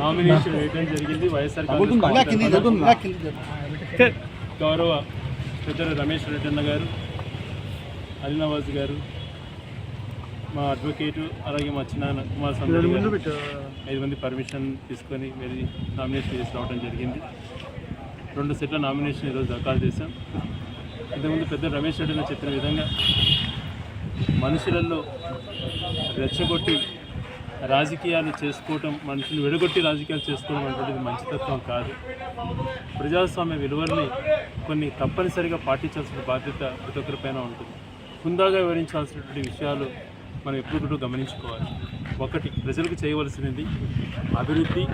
Nomination వేయడం జరిగింది. వైఎస్ఆర్ గౌరవ పెద్దలు రమేష్ రెడ్డి అన్న గారు అలినవాజ్ గారు మా అడ్వకేటు అలాగే మా చిన్న కుమార్ స్వామి గారు ఐదు మంది పర్మిషన్ తీసుకొని వెళ్ళి నామినేషన్ చేసి రావడం జరిగింది. రెండు సెట్ల నామినేషన్ ఈరోజు దాఖలు చేశాం. ఇంతకుముందు పెద్ద రమేష్ రెడ్డి అన్న చెప్పిన విధంగా మనుషులలో రెచ్చగొట్టి రాజకీయాలు చేసుకోవటం మనుషులు విడగొట్టి రాజకీయాలు చేసుకోవడం అనేటువంటిది మంచితత్వం కాదు. ప్రజాస్వామ్య విలువల్ని కొన్ని తప్పనిసరిగా పాటించాల్సిన బాధ్యత ప్రతి ఒక్కరిపైన ఉంటుంది. హుందాగా వివరించాల్సినటువంటి విషయాలు మనం ఎప్పుడు గమనించుకోవాలి. ఒకటి ప్రజలకు చేయవలసినది అభివృద్ధి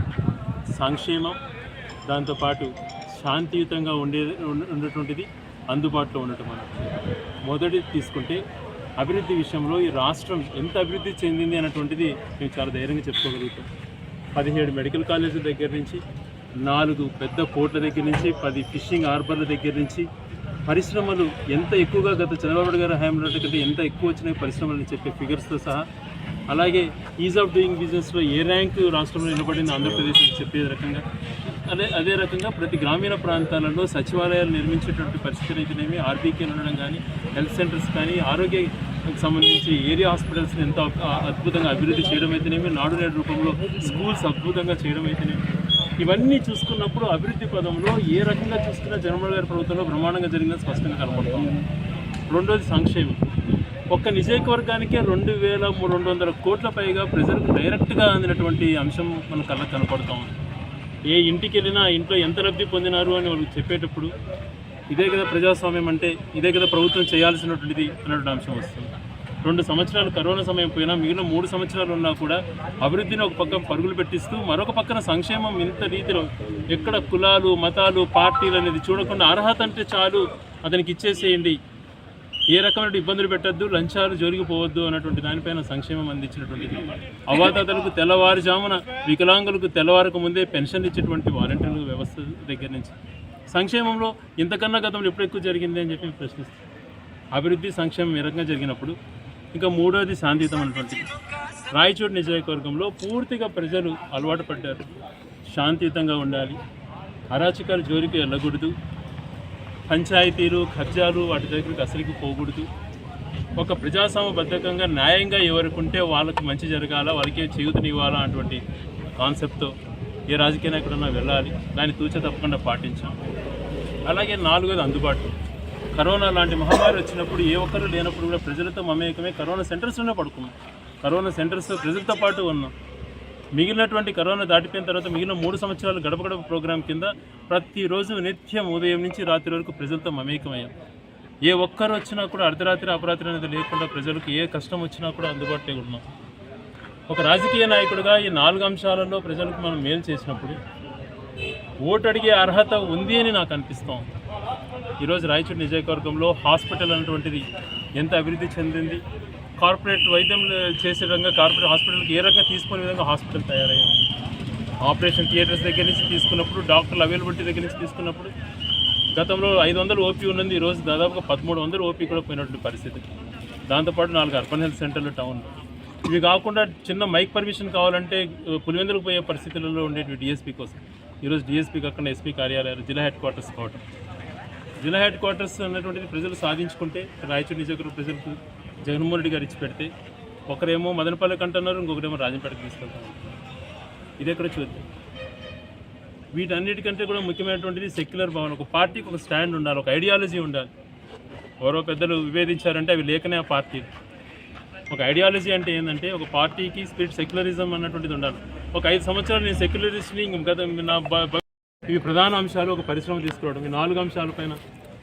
సంక్షేమం దాంతోపాటు శాంతియుతంగా ఉండే ఉండేటువంటిది అందుబాటులో ఉండటం అన్నమాట. మొదటి తీసుకుంటే అభివృద్ధి విషయంలో ఈ రాష్ట్రం ఎంత అభివృద్ధి చెందింది అన్నటువంటిది మేము చాలా ధైర్యంగా చెప్పుకోగలుగుతాం. పదిహేడు మెడికల్ కాలేజీల దగ్గర నుంచి నాలుగు పెద్ద పోర్ట్ల దగ్గర నుంచి పది ఫిషింగ్ హార్బర్ల దగ్గర నుంచి పరిశ్రమలు ఎంత ఎక్కువగా గత చంద్రబాబు గారి హయాంలో కంటే ఎంత ఎక్కువ వచ్చినాయి పరిశ్రమలు అని చెప్పే ఫిగర్స్తో సహా. అలాగే ఈజ్ ఆఫ్ డూయింగ్ బిజినెస్లో ఏ ర్యాంకు రాష్ట్రంలో నిలబడింది ఆంధ్రప్రదేశ్ అని చెప్పే రకంగా. అదే అదే రకంగా ప్రతి గ్రామీణ ప్రాంతాలలో సచివాలయాలు నిర్మించేటువంటి పరిస్థితులు అయితేనేమి ఆర్బీకేలు ఉండడం కానీ హెల్త్ సెంటర్స్ కానీ ఆరోగ్య హాస్పిటల్కి సంబంధించి ఏరియా హాస్పిటల్స్ని ఎంత అద్భుతంగా అభివృద్ధి చేయడం అయితేనేమి నాడు నేడు రూపంలో స్కూల్స్ అద్భుతంగా చేయడం అయితేనేమి. ఇవన్నీ చూసుకున్నప్పుడు అభివృద్ధి పదంలో ఏ రకంగా చూసుకున్నా జగన్మోహన్ గారి ప్రభుత్వంలో బ్రహ్మాండంగా జరిగిందని స్పష్టంగా కనపడుతుంది రెండోది సంక్షేమం. ఒక్క నియోజకవర్గానికే రెండు వేల మూడు రెండు వందల కోట్ల పైగా ప్రజలకు డైరెక్ట్గా అందినటువంటి అంశం మన కళ్ళకు కనపడుతూ ఉంది. ఏ ఇంటికి వెళ్ళినా ఇంట్లో ఎంత లబ్ధి పొందినారు అని వాళ్ళు చెప్పేటప్పుడు ఇదే కదా ప్రజాస్వామ్యం అంటే ఇదే కదా ప్రభుత్వం చేయాల్సినటువంటిది అన్నటువంటి అంశం వస్తుంది. రెండు సంవత్సరాలు కరోనా సమయం పోయినా మిగిలిన మూడు సంవత్సరాలు ఉన్నా కూడా అభివృద్ధిని ఒక పక్క పరుగులు పెట్టిస్తూ మరొక పక్కన సంక్షేమం ఇంత రీతిలో ఎక్కడ కులాలు మతాలు పార్టీలు అనేది చూడకుండా అర్హత అంటే చాలు అతనికి ఇచ్చేసేయండి. ఏ రకమైన ఇబ్బందులు పెట్టద్దు లంచాలు జరిగిపోవద్దు అన్నటువంటి దానిపైన సంక్షేమం అందించినటువంటిది. అవాతాతలకు తెల్లవారుజామున వికలాంగులకు తెల్లవారకు ముందే పెన్షన్ ఇచ్చేటువంటి వాలంటీర్ల వ్యవస్థ దగ్గర నుంచి సంక్షేమంలో ఇంతకన్నా గతంలో ఎప్పుడు ఎక్కువ జరిగింది అని చెప్పి ప్రశ్నిస్తాం అభివృద్ధి సంక్షేమం ఈ రకంగా జరిగినప్పుడు? ఇంకా మూడోది శాంతియుతం అనేటువంటిది రాయచూడు నియోజకవర్గంలో పూర్తిగా ప్రజలు అలవాటు పడ్డారు. శాంతియుతంగా ఉండాలి. అరాచకాలు జోలికి వెళ్ళకూడదు. పంచాయతీలు ఖర్చాలు వాటి దగ్గరికి అసలుకి పోకూడదు. ఒక ప్రజాస్వామ్యబద్ధకంగా న్యాయంగా ఎవరికి ఉంటే వాళ్ళకి మంచి జరగాల వాళ్ళకే చేయూతనివ్వాలా అటువంటి కాన్సెప్ట్తో ఏ రాజకీయ నాయకుడన్నా వెళ్ళాలి. దాన్ని తూచ తప్పకుండా పాటించాం. అలాగే నాలుగోది అందుబాటు. కరోనా లాంటి మహమ్మారి వచ్చినప్పుడు ఏ ఒక్కరు లేనప్పుడు కూడా ప్రజలతో మమేకమే కరోనా సెంటర్స్లోనే పడుకున్నాం. కరోనా సెంటర్స్ ప్రజలతో పాటు ఉన్నాం. మిగిలినటువంటి కరోనా దాటిపోయిన తర్వాత మిగిలిన మూడు సంవత్సరాలు గడప గడప ప్రోగ్రాం కింద ప్రతిరోజు నిత్యం ఉదయం నుంచి రాత్రి వరకు ప్రజలతో మమేకమయ్యాం. ఏ ఒక్కరు వచ్చినా కూడా అర్ధరాత్రి అపరాత్రి అనేది లేకుండా ప్రజలకు ఏ కష్టం వచ్చినా కూడా అందుబాటులో ఉన్నాం. ఒక రాజకీయ నాయకుడిగా ఈ నాలుగు అంశాలలో ప్రజలకు మనం మేలు చేసినప్పుడు ఓటు అడిగే అర్హత ఉంది అని నాకు అనిపిస్తాం ఈరోజు రాయచూరు నియోజకవర్గంలో హాస్పిటల్ అనేటువంటిది ఎంత అభివృద్ధి చెందింది? కార్పొరేట్ వైద్యం చేసే విధంగా కార్పొరేట్ హాస్పిటల్కి ఏ రకంగా తీసుకునే విధంగా హాస్పిటల్ తయారయ్యింది ఆపరేషన్ థియేటర్స్ దగ్గర నుంచి తీసుకున్నప్పుడు డాక్టర్ల అవైలబిలిటీ దగ్గర నుంచి తీసుకున్నప్పుడు గతంలో ఐదు వందలు ఓపీ ఉన్నది. ఈరోజు దాదాపుగా పదమూడు వందలు ఓపీ కూడా పోయినటువంటి పరిస్థితి. దాంతోపాటు నాలుగు అర్బన్ హెల్త్ సెంటర్లు టౌన్లో. ఇవి కాకుండా చిన్న మైక్ పర్మిషన్ కావాలంటే పులివెందులకు పోయే పరిస్థితులలో ఉండేవి డిఎస్పీ కోసం. ఈరోజు డిఎస్పీ కాకుండా ఎస్పీ కార్యాలయాలు జిల్లా హెడ్ క్వార్టర్స్ కావటం. జిల్లా హెడ్ క్వార్టర్స్ అన్నటువంటిది ప్రజలు సాధించుకుంటే రాయచూరు నియోజకవర్గ ప్రజలకు జగన్మోహన్ రెడ్డి గారు ఇచ్చి పెడితే ఒకరేమో మదనపల్లికి అంటున్నారు ఇంకొకరేమో రాజంపేటకి తీసుకెళ్తాం ఇది ఎక్కడ చూద్దాం. వీటన్నిటికంటే కూడా ముఖ్యమైనటువంటిది సెక్యులర్ భావన. ఒక పార్టీకి ఒక స్టాండ్ ఉండాలి ఒక ఐడియాలజీ ఉండాలి. ఎవరో పెద్దలు విభేదించారంటే అవి లేకనే ఆ పార్టీ. ఒక ఐడియాలజీ అంటే ఏంటంటే ఒక పార్టీకి స్పిరిట్ సెక్యులరిజం అన్నటువంటిది ఉండాలి. ఒక ఐదు సంవత్సరాలు నేను సెక్యులరిస్ట్ని గత నా ఇవి ప్రధాన అంశాలు ఒక పరిశ్రమ తీసుకురావడం. ఈ నాలుగు అంశాలపైన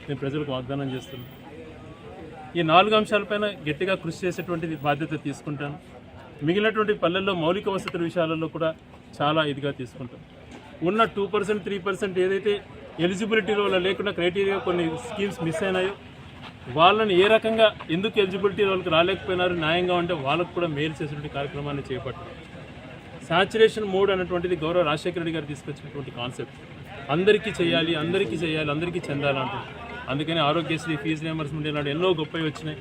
నేను ప్రజలకు వాగ్దానం చేస్తున్నాను ఈ నాలుగు అంశాలపైన గట్టిగా కృషి చేసేటువంటి బాధ్యత తీసుకుంటాను. మిగిలినటువంటి పల్లెల్లో మౌలిక వసతుల విషయాలలో కూడా చాలా ఇదిగా తీసుకుంటాం ఉన్న టూ పర్సెంట్ త్రీ పర్సెంట్ ఏదైతే ఎలిజిబిలిటీలో లేకుండా క్రైటీరియా కొన్ని స్కీమ్స్ మిస్ అయినాయో వాళ్ళని ఏ రకంగా ఎందుకు ఎలిజిబిలిటీ వాళ్ళకి రాలేకపోయినారు న్యాయంగా ఉంటే వాళ్ళకు కూడా మేలు చేసినటువంటి కార్యక్రమాన్ని చేపట్టారు. సాచురేషన్ మోడ్ అనేటువంటిది గౌరవ రాజశేఖర రెడ్డి గారు తీసుకొచ్చినటువంటి కాన్సెప్ట్ అందరికీ చేయాలి అందరికీ చేయాలి అందరికీ చెందాలంటారు అందుకని ఆరోగ్యశ్రీ ఫీజు రియంబర్స్మెంట్ ఇలాంటి ఎన్నో గొప్పవి వచ్చినాయి.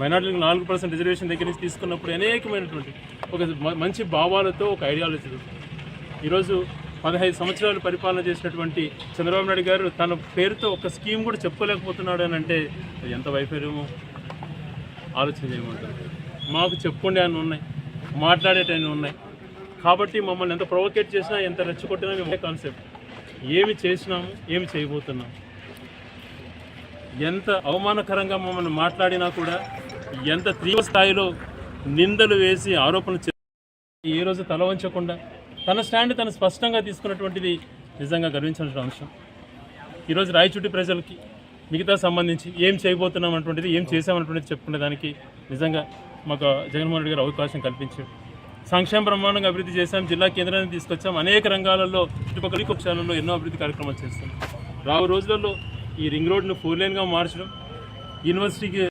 మైనార్టీలకు నాలుగు పర్సెంట్ రిజర్వేషన్ దగ్గర నుంచి తీసుకున్నప్పుడు అనేకమైనటువంటి ఒక మంచి భావాలతో ఒక ఐడియాలజీ ఈరోజు పదహైదు సంవత్సరాలు పరిపాలన చేసినటువంటి చంద్రబాబు నాయుడు గారు తన పేరుతో ఒక స్కీమ్ కూడా చెప్పుకోలేకపోతున్నాడు అని అంటే ఎంత వైఫల్యమో? ఆలోచన చేయమంటారు. మాకు చెప్పుకుండే అని ఉన్నాయి. మాట్లాడేటన్ని ఉన్నాయి. కాబట్టి మమ్మల్ని ఎంత ప్రొవోకేట్ చేసినా ఎంత రెచ్చగొట్టినా మేము కాన్సెప్ట్. ఏమి చేసినాము ఏమి చేయబోతున్నాము ఎంత అవమానకరంగా మమ్మల్ని మాట్లాడినా కూడా ఎంత తీవ్ర స్థాయిలో నిందలు వేసి ఆరోపణలు చే ఏ రోజు తల వంచకుండా తన స్టాండ్ తను స్పష్టంగా తీసుకున్నటువంటిది నిజంగా గర్వించాల్సిన అంశం. ఈరోజు రాయచుట్టి ప్రజలకి మిగతా సంబంధించి ఏం చేయబోతున్నాం అటువంటిది ఏం చేసామన్నటువంటిది చెప్పుకునే దానికి నిజంగా మాకు జగన్మోహన్ రెడ్డి గారు అవకాశం కల్పించారు. సంక్షేమ బ్రహ్మాండంగా అభివృద్ధి చేశాం జిల్లా కేంద్రాన్ని తీసుకొచ్చాం అనేక రంగాలలో చుట్టుపక్కల పక్షాలలో ఎన్నో అభివృద్ధి కార్యక్రమాలు చేస్తాం రావు రోజులలో ఈ రింగ్ రోడ్ను ఫోర్ లైన్గా మార్చడం యూనివర్సిటీకి